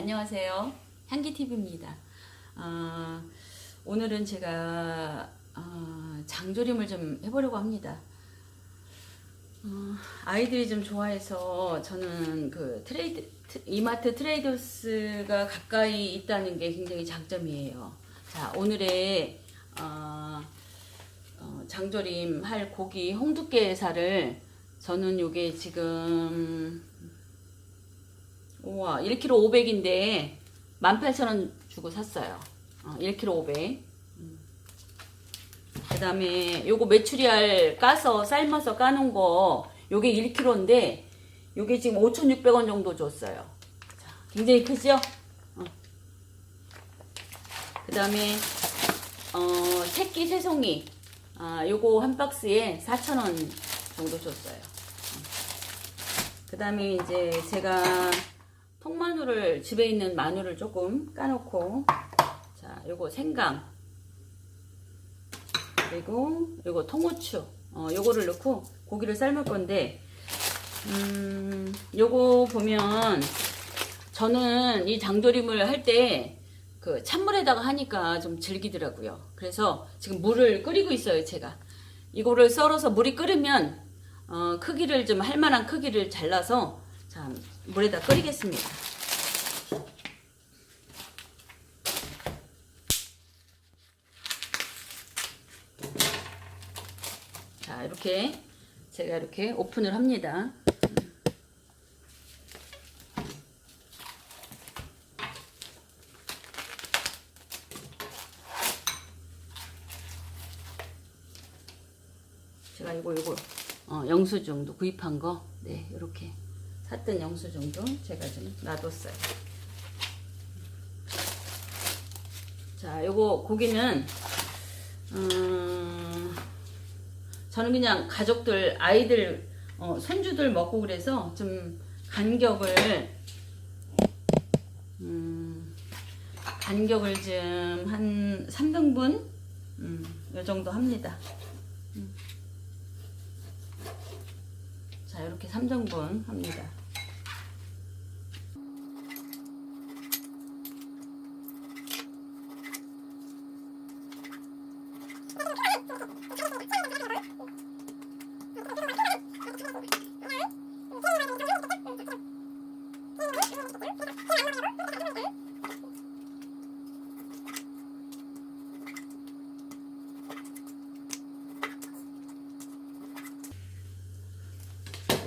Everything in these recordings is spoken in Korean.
안녕하세요. 향기TV입니다. 어, 오늘은 제가 어, 장조림을 좀 해보려고 합니다. 어, 아이들이 좀 좋아해서 저는 그 트레이드 트- 이마트 트레이더스가 가까이 있다는 게 굉장히 장점이에요. 자 오늘의 어, 어, 장조림 할 고기 홍두깨살을 저는 요게 지금 우와 1kg 500인데 18,000원 주고 샀어요. 어, 1kg 500. 그 다음에 요거 메추리알 까서 삶아서 까놓은 거 요게 1kg인데 요게 지금 5,600원 정도 줬어요. 자, 굉장히 크죠? 어. 그 다음에 어, 새끼 새송이 아, 요거 한 박스에 4,000원 정도 줬어요. 그 다음에 이제 제가 통 마늘을 집에 있는 마늘을 조금 까놓고 자 요거 생강 그리고 요거 통후추 어 요거를 넣고 고기를 삶을 건데 음 요거 보면 저는 이 장조림을 할 때 그 찬물에다가 하니까 좀 질기더라고요. 그래서 지금 물을 끓이고 있어요, 제가. 이거를 썰어서 물이 끓으면 어, 크기를 좀 할 만한 크기를 잘라서 자, 물에다 끓이겠습니다. 자, 이렇게 제가 이렇게 오픈을 합니다. 제가 이거 이거 어, 영수증도 구입한 거, 네 이렇게 샀던 영수증도 제가 좀 놔뒀어요. 자, 요거 고기는 음, 저는 그냥 가족들, 아이들, 어, 손주들 먹고 그래서 좀 간격을 음, 간격을 좀 한 3등분 음, 요 정도 합니다. 자, 이렇게 3등분 합니다.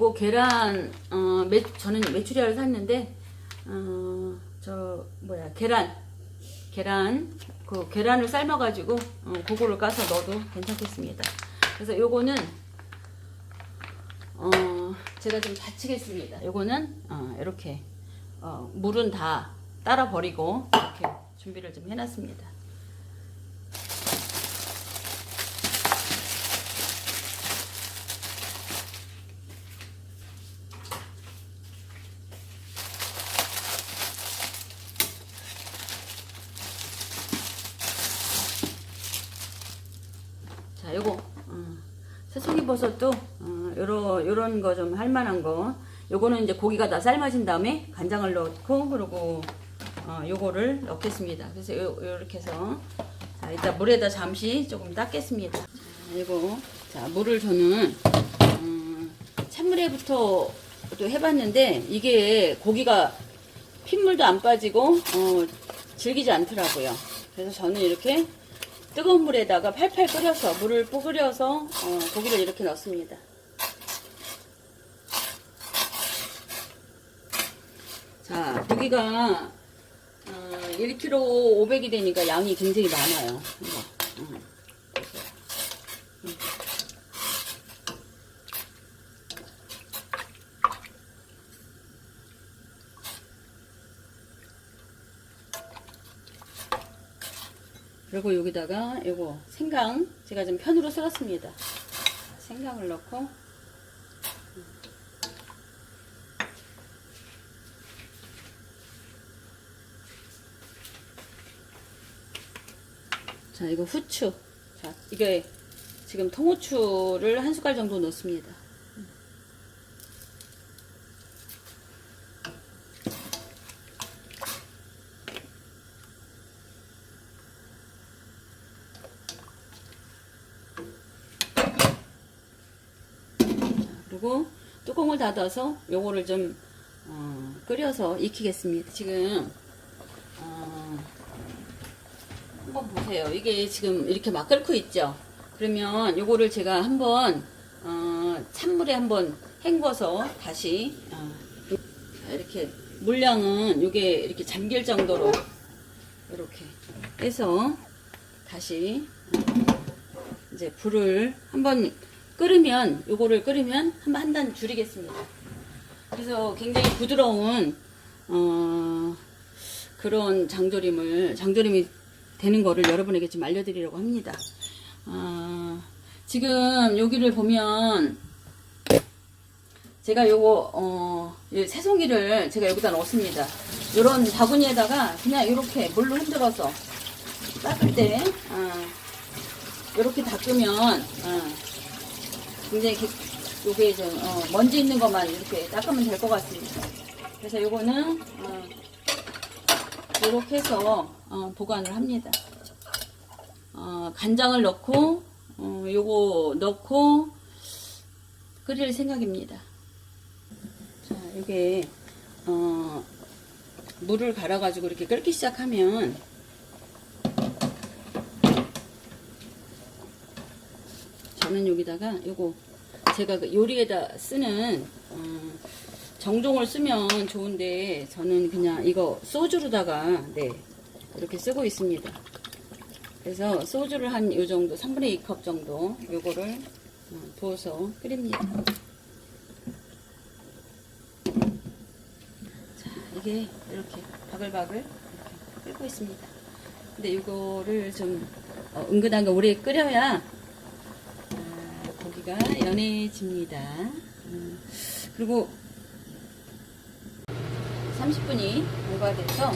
요거 계란 어 매, 저는 메추리알을 샀는데 어 저 뭐야 계란 계란 그 계란을 삶아 가지고 어, 그거를 까서 넣어도 괜찮겠습니다. 그래서 요거는 어 제가 좀 다치겠습니다. 요거는 어 이렇게 어 물은 다 따라 버리고 이렇게 준비를 좀 해놨습니다. 자, 요거 어, 새송이 버섯도 어, 요런 요런 거 좀 할 만한 거. 요거는 이제 고기가 다 삶아진 다음에 간장을 넣고 그리고 어, 요거를 넣겠습니다. 그래서 요, 요렇게 해서 자, 이따 물에다 잠시 조금 닦겠습니다. 자, 이거 자, 물을 저는 음, 찬물에부터 또 해봤는데 이게 고기가 핏물도 안 빠지고 어, 질기지 않더라고요. 그래서 저는 이렇게 뜨거운 물에다가 팔팔 끓여서 물을 끓여서 어, 고기를 이렇게 넣습니다. 자, 고기가 어, 1kg 500이 되니까 양이 굉장히 많아요. 음. 그리고 여기다가 이거 생강 제가 좀 편으로 썰었습니다. 생강을 넣고 자 이거 후추 자 이게 지금 통후추를 한 숟갈 정도 넣습니다. 그리고 뚜껑을 닫아서 요거를 좀 어, 끓여서 익히겠습니다. 지금 어, 한번 보세요. 이게 지금 이렇게 막 끓고 있죠. 그러면 요거를 제가 한번 어, 찬물에 한번 헹궈서 다시 어, 이렇게 물량은 요게 이렇게 잠길 정도로 이렇게 해서 다시 어, 이제 불을 한번 끓으면 요거를 한번 한단 줄이겠습니다. 그래서 굉장히 부드러운 어, 그런 장조림을 장조림이 되는 거를 여러분에게 좀 알려드리려고 합니다. 아, 지금 여기를 보면 제가 요거 어, 이 새송이를 제가 여기다 넣습니다. 요런 바구니에다가 그냥 이렇게 물로 흔들어서 닦을 때 아, 이렇게 닦으면 아, 굉장히 기- 요게 좀 어, 먼지 있는 것만 이렇게 닦으면 될 것 같습니다. 그래서 요거는 어, 이렇게 해서 어, 보관을 합니다. 어, 간장을 넣고 어, 요거 넣고 끓일 생각입니다. 자, 이게 어, 물을 갈아가지고 이렇게 끓기 시작하면 저는 여기다가 요거 제가 그 요리에다 쓰는 어, 정종을 쓰면 좋은데 저는 그냥 이거 소주로다가 네 이렇게 쓰고 있습니다. 그래서 소주를 한 요 정도 3분의 2컵 정도 요거를 어, 부어서 끓입니다. 자 이게 이렇게 바글바글 이렇게 끓고 있습니다. 근데 이거를 좀 어, 은근하게 오래 끓여야 아, 고기가 연해집니다. 음, 그리고 30분이 공가돼서 자,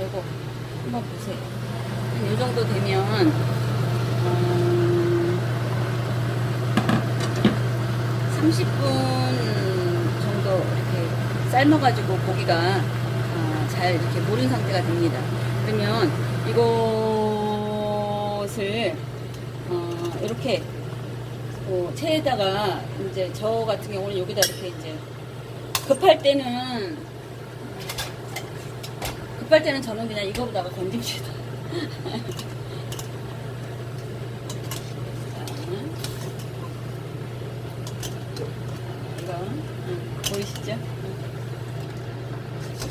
요거 한번 보세요. 한요 정도 되면 어, 30분 정도 이렇게 삶아가지고 고기가 어, 잘 이렇게 무른 상태가 됩니다. 그러면 이것을 어, 이렇게 어, 체에다가 이제 저 같은 경우는 여기다 이렇게 이제 급할 때는 급할 때는 저는 그냥 이거보다가 건집니다. 자, 이거 음, 보이시죠?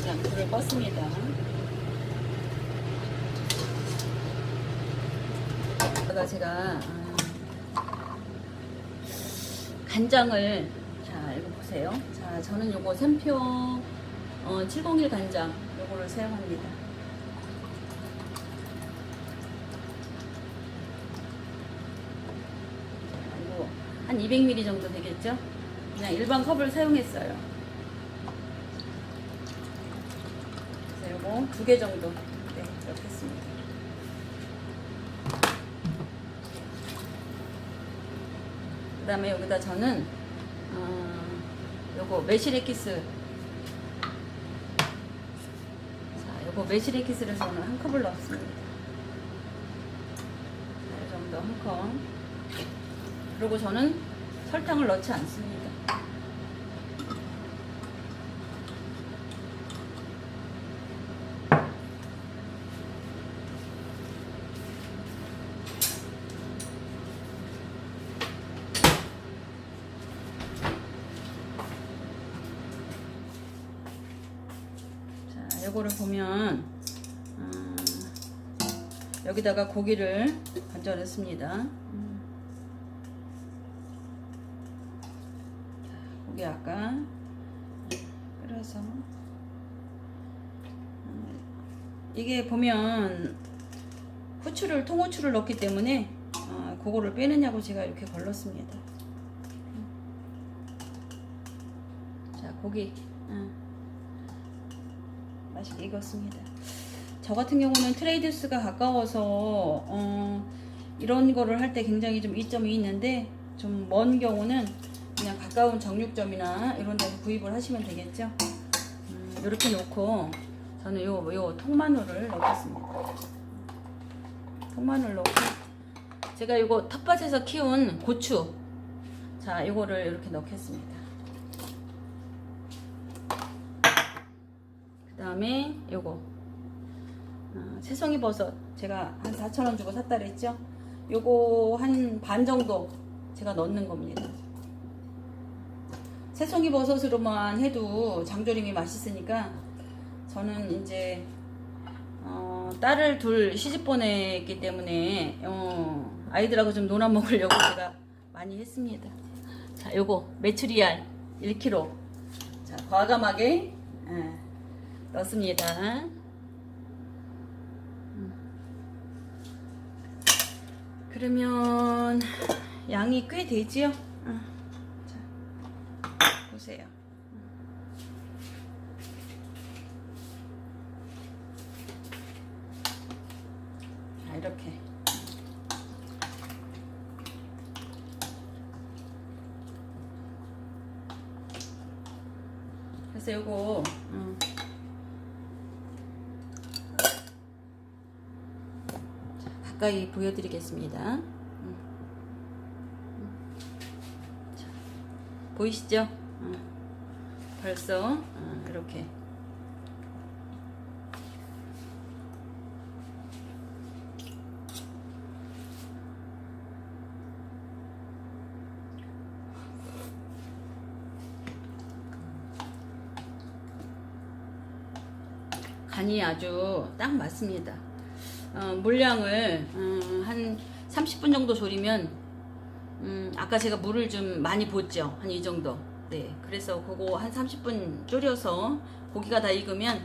자, 불을 껐습니다. 제가 음, 간장을 자 이거 보세요. 자 저는 요거 샘표 어, 701 간장 요거를 사용합니다. 자, 이거 한 200ml 정도 되겠죠? 그냥 일반 컵을 사용했어요. 그래서 요거 두 개 정도 네, 넣겠습니다. 그 다음에 여기다 저는 어, 요거 매실액기스. 자 요거 매실액기스를 저는 한 컵을 넣었습니다. 이 정도 한컵. 그리고 저는 설탕을 넣지 않습니다 자, 요거를 보면 음, 여기다가 고기를 건져 넣습니다. 음. 자, 고기 아까 끓여서 음, 이게 보면 후추를 통후추를 넣기 때문에 아, 그거를 빼느냐고 제가 이렇게 걸렀습니다. 자 고기. 음. 맛있게 익었습니다. 저 같은 경우는 트레이드스가 가까워서 어, 이런 거를 할 때 굉장히 좀 이점이 있는데 좀 먼 경우는 그냥 가까운 정육점이나 이런 데서 구입을 하시면 되겠죠. 음, 이렇게 놓고 저는 요, 요 통마늘을 넣겠습니다. 통마늘 넣고 제가 이거 텃밭에서 키운 고추 자, 이거를 이렇게 넣겠습니다. 그 다음에 요거 아, 새송이 버섯 제가 한 4,000원 주고 샀다 그랬죠? 요거 한 반 정도 제가 넣는 겁니다. 새송이 버섯으로만 해도 장조림이 맛있으니까 저는 이제 어, 딸을 둘 시집 보냈기 때문에 어, 아이들하고 좀 놀아 먹으려고 제가 많이 했습니다. 자, 요거 메추리알 1kg. 자, 과감하게 예, 넣습니다. 음. 그러면 양이 꽤 되지요? 어. 자, 보세요. 자, 이렇게. 그래서 요거 음. 자, 가까이 보여드리겠습니다. 음. 음. 자, 보이시죠? 음. 벌써 음, 이렇게 간이 아주 딱 맞습니다. 어, 물량을 음, 한 30분 정도 졸이면 음, 아까 제가 물을 좀 많이 붓죠. 한 이 정도. 네. 그래서 그거 한 30분 졸여서 고기가 다 익으면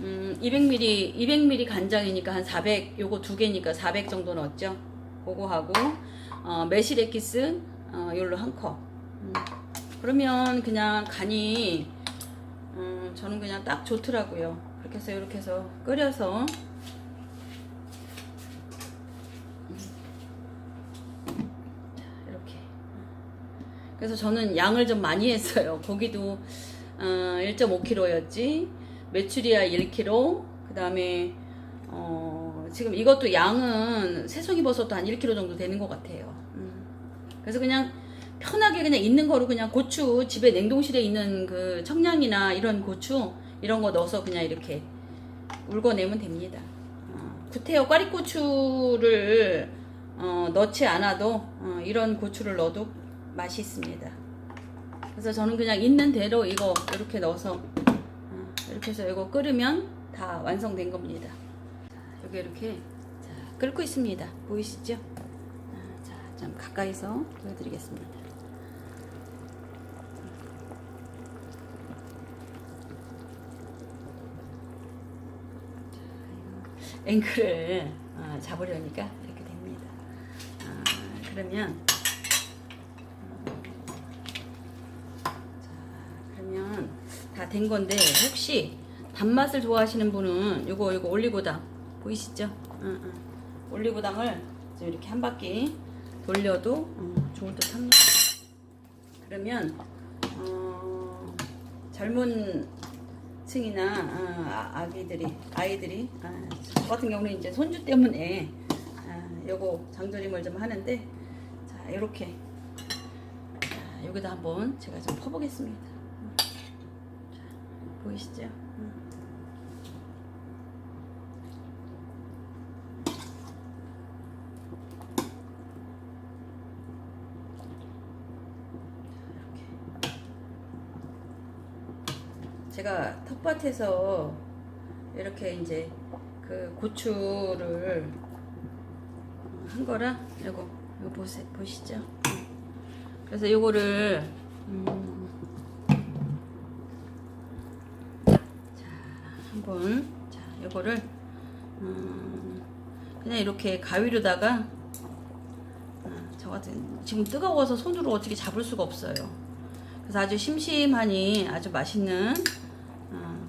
음, 200ml 200ml 간장이니까 한 400 요거 두 개니까 400 정도 넣었죠. 그거 하고 어, 매실액기스 어, 요로 한 컵. 음, 그러면 그냥 간이 음, 저는 그냥 딱 좋더라고요. 그렇게 해서 이렇게 해서 끓여서 자, 이렇게. 그래서 저는 양을 좀 많이 했어요. 고기도 어, 1.5kg였지. 메추리알 1kg. 그 다음에 어, 지금 이것도 양은 새송이 버섯도 한 1kg 정도 되는 것 같아요. 음. 그래서 그냥 편하게 그냥 있는 거로 그냥 고추 집에 냉동실에 있는 그 청량이나 이런 고추 이런 거 넣어서 그냥 이렇게 울궈내면 됩니다. 어, 구태여 꽈리고추를 어, 넣지 않아도 어, 이런 고추를 넣어도 맛이 있습니다. 그래서 저는 그냥 있는 대로 이거 이렇게 넣어서 어, 이렇게 해서 이거 끓으면 다 완성된 겁니다. 자, 여기 이렇게 자, 끓고 있습니다. 보이시죠? 아, 자, 좀 가까이서 보여드리겠습니다. 앵글을 어, 잡으려니까 이렇게 됩니다. 아, 그러면 자, 그러면 다 된 건데 혹시 단맛을 좋아하시는 분은 요거 요거 올리고당 보이시죠? 응, 응. 올리고당을 좀 이렇게 한 바퀴 돌려도 어, 좋을 듯 합니다. 그러면 어, 젊은 층이나 어, 아- 아 기들이 아이들이 아, 저 같은 경우는 이제 손주 때문에 아, 요거 장조림을 좀 하는데 자 이렇게 자, 여기다 한번 제가 좀 퍼보겠습니다. 자, 보이시죠? 음. 제가 텃밭에서 이렇게 이제 그 고추를 한 거라 이거 이거 보세 보시죠. 그래서 요거를 음, 자 한번 자 요거를 음, 그냥 이렇게 가위로다가 아, 저 같은 지금 뜨거워서 손으로 어떻게 잡을 수가 없어요. 그래서 아주 심심하니 아주 맛있는 어,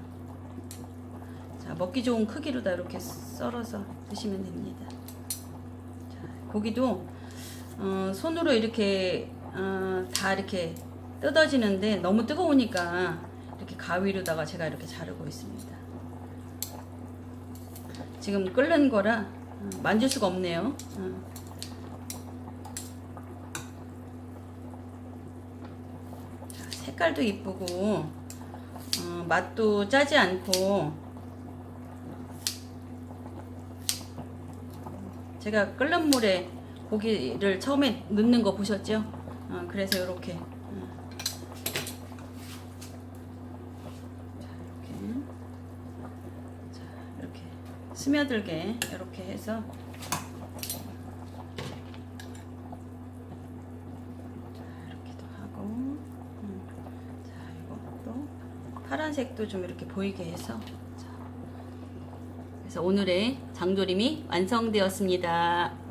자 먹기 좋은 크기로다 이렇게 썰어서 드시면 됩니다. 자, 고기도 어, 손으로 이렇게 어, 다 이렇게 뜯어지는데 너무 뜨거우니까 이렇게 가위로다가 제가 이렇게 자르고 있습니다. 지금 끓는 거라 어, 만질 수가 없네요. 어. 색깔도 이쁘고 어, 맛도 짜지 않고 제가 끓는 물에 고기를 처음에 넣는 거 보셨죠? 어, 그래서 이렇게 어. 자 이렇게 자 이렇게 스며들게 이렇게 해서 음. 파란색도 좀 이렇게 보이게 해서 자. 그래서 오늘의 장조림이 완성되었습니다.